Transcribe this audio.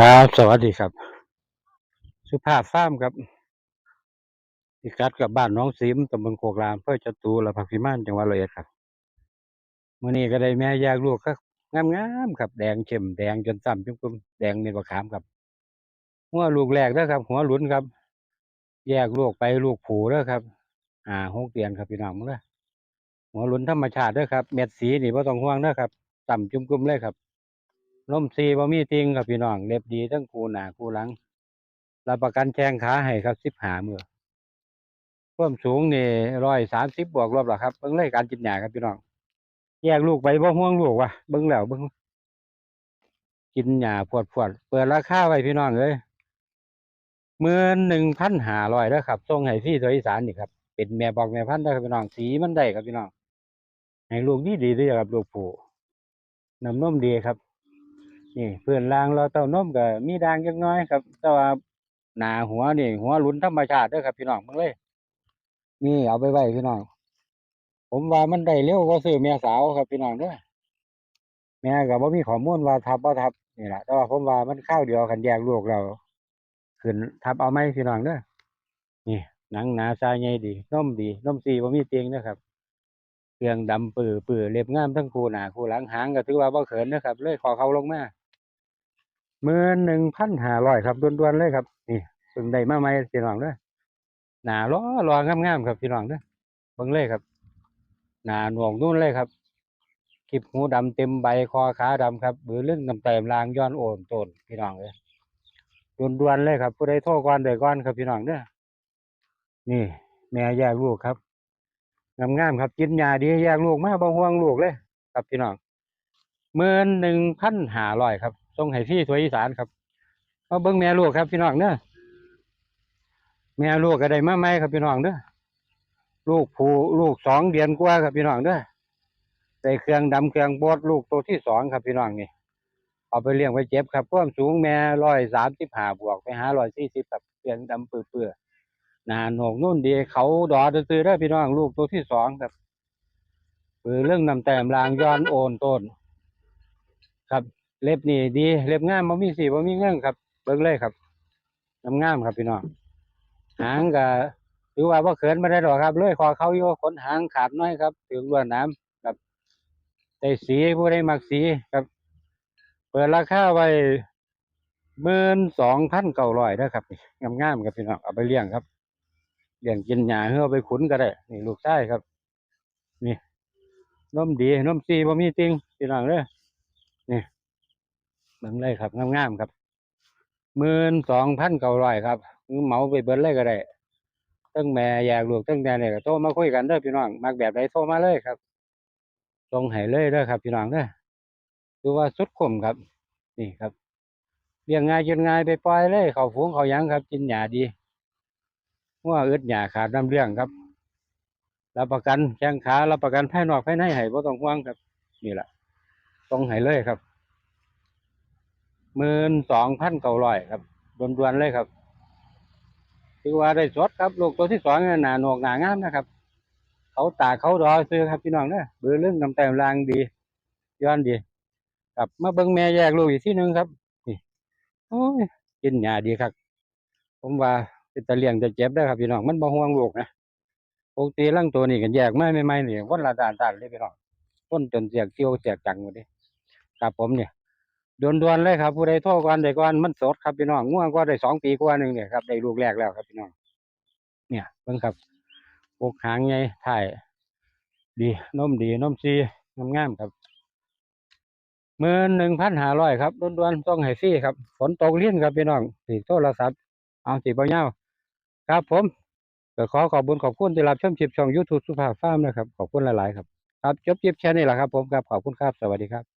ครับ สวัสดีครับ สุภาพฟาร์มครับพิกัดกับบ้านน้องซิมตำบลโคกรามเพื่อจตุรพักพิมานจังหวัดร้อยครับมื้อนี้ก็ได้แม่แยกลูกครับงามๆครับแดงเข้มแดงจนซ้ำจุ่มๆแดงเม็ดมะขามครับ หัวลูกแรกเด้อครับ หัวหลุนครับ แยกลูกไปลูกผูเด้อครับ อ่าหกเดือนครับพี่น้องมื้อเด้อหัวหลุนธรรมชาติด้อครับ เม็ดสีนี่บ่ต้องห่วงเด้อครับต่ำจุ่มๆเลยครับ นมซีบ่มีติงครับพี่น้องเล็บดีทั้งคู่หน้าคู่หลังรับประกันแข้งขาให้ครับสิบหามือความสูงนี่ร้อยสามสิบบวกรวบหรอครับเบิ่งเลยการกินหญ้าครับพี่น้องแยกลูกไปบ่ห่วงลูกว่ะเบิ่งแล้วเบิ่งกินหญ้าพวดพวดเปิดราคาไว้พี่น้องเอ้ยหมื่นหนึ่งพันหาร้อยแล้วครับส่งให้พี่ตัวอีสานนี่ครับเป็นแม่บอกแม่พันธุ์เด้ครับพี่น้องสีมันได้ครับพี่น้องให้ลูกดีดีเด้วยครับลูกผู้น้ำนมดีครับ นี่เพื่อนลางเราเต้านมก็มีด่างจักน้อยครับ แต่ว่าหนาหัวนี่ หัวหลุนธรรมชาติเด้อครับพี่น้องเบิ่งเลย นี่เอาไปไว้พี่น้องผมว่ามันได้เร็วกว่าซื้อแม่สาวครับพี่น้องเด้อแม่ก็บ่มีข้อมูลว่าทับบ่ทับนี่แหละแต่ว่าผมว่ามันข้าวเดียวกันแยกลูกแล้วขึ้นทับเอาไหมพี่น้องเด้อนี่หนังหนาทรายใหญ่ดีน้มดีน้มสีบ่มีเตียงเด้อครับเครื่องดำปื้อปื้อเล็บงามทั้งคู่หน้าคู่หลังหางก็ถือว่าบ่เขินนะครับเลยขอเขาลงมา มื่นหนึ่งพันห้าร้อยครับด่วนๆเลยครับ นี่เพิ่งได้มาใหม่พี่น้องเด้อหน้ารอรองามๆครับพี่น้องเด้อเบิ่งเลยครับ หนาหน่วกนู่นเลยครับคลิปหูดำเต็มใบคอขาดำครับบือเรื่องน้ำเต็มลางย้อนโอนโตนพี่น้องเลยด่วนๆเลยครับ ผู้ใดโทรก่อนเดยก่อนครับพี่น้องเด้อนี่ แม่แยกลูกครับงามๆครับกินยาดีแยกลูกมาบ่ห่วงลูกเลย ครับพี่น้องหมื่นหนึ่งพันห้าร้อยครับ ส่งให้พี่ถวยอีสานครับมาเบิ้งแม่ลูกครับพี่น้องเด้อแม่ลูกก็ได้มาใหมครับพี่น้องเด้อลูกผู้ลูกสองเดือนกว่าครับพี่น้องเด้อใส่เครื่องดำเครื่องบดลูกตัวที่สองครับพี่น้องนี่เอาไปเลี้ยงไปเจ็บครับความสูงแม่ร้อยสามสิบห้าบวกไปหาร้อยสี่สิบครับเครื่องดำเปื่อๆนาโหนกนุ่นดีเขาดอซื้อได้พี่น้องลูกตัวที่สองครับคือเรื่องนำแต้มลางย้อนโอนต้น ครับ เล็บนี่ดี เล็บงามบ่มีสีบ่มีเงื่งครับเบิ่งเลยครับงามงามครับพี่น้องหางก็ถือว่าบ่เขินไม่ได้หรอกครับเลยคอเขาอยู่ขนหางขาดน้อยครับ ถึงลวดน้ำครับได้สีผู้ใดมักสีครับ เปิดราคาไว้หมื่นสองพันเก้าร้อยนะครับงามงามครับพี่น้องเอาไปเลี้ยงครับเลี้ยงกินหญ้าเฮือเอาไปขุนก็ได้ นี่ลูกชายครับ นี่นมดีนมซีบ่มีจริงพี่น้องเด้อนี่ บิ่งเลยครับงามๆครับหมื่นสองพันเก้าร้อยครับเหมาไปเบิดเลยก็ได้ตั้งแม่อยากลูกตั้งแต่เนี่ยก็โทรมาคุยกันเด้อพี่น้องมักแบบใดโทรมาเลยครับส่งให้เลยเด้อครับ พี่น้องเด้อดูว่าสุดคุ้มครับ นี่ครับเลี้ยงง่ายกินง่ายไปปล่อยเลยเขาฝูงเขายังครับ กินหญ้าดีว่าอึดหยาขาดน้ำเลี้ยงครับรับประกันแข้งขารับประกันภายนอกภายในให้บ่ต้องห่วงครับ นี่แหละต้องให้เลยครับ หมื่นสองพันเก้าร้อยครับด่วนๆเลยครับถือว่าได้สดครับลูกตัวที่สองหนาหนวกหนางามนะครับ เขาตาเขาดอซื้อครับพี่น้องเนี่ยเบือเรื่องนำแต้มลางดี ย้อนดีครับมาเบิ่งแม่แยกลูกอีกที่หนึ่งครับนี่โอ้ยกินหยาดีครับ ผมว่าเป็นตะเลียงจะเจ็บได้ครับพี่น้องมันบ่ห่วงลูกนะปกติร่างตัวนี้กันแยกไม่ไม่ไม่นี่ยวันละด่านด่านเลยพี่น้องต้นจนเสียกเกี่ยวเสียกจังหมดเลยครับผมเนี่ย ด่วนๆเลยครับ ผู้ใดโทรก่อนใดก่อนมันสดครับพี่น้องง่วงก็ได้สองปีกว่าหนึ่งเนี่ยครับได้ลูกแรกแล้วครับพี่น้องเนี่ยเบิ่งครับปกหางไงถ่าย ดีนมดีนมซีงามครับหมื่นหนึ่งพันห้าร้อยครับด่วนๆต้องให้ฟรีครับฝนตกเลี้ยนครับพี่น้องสีโทรศัพท์เอาสีเบาเงาครับผมก็ขอขอบคุณขอบคุณที่รับชมคลิปช่อง YouTube สุภาพฟาร์มนะครับ ขอบคุณหลาย ๆ ครับ ครับจบคลิปแค่นี้แหละครับผมครับขอบคุณครับ สวัสดีครับ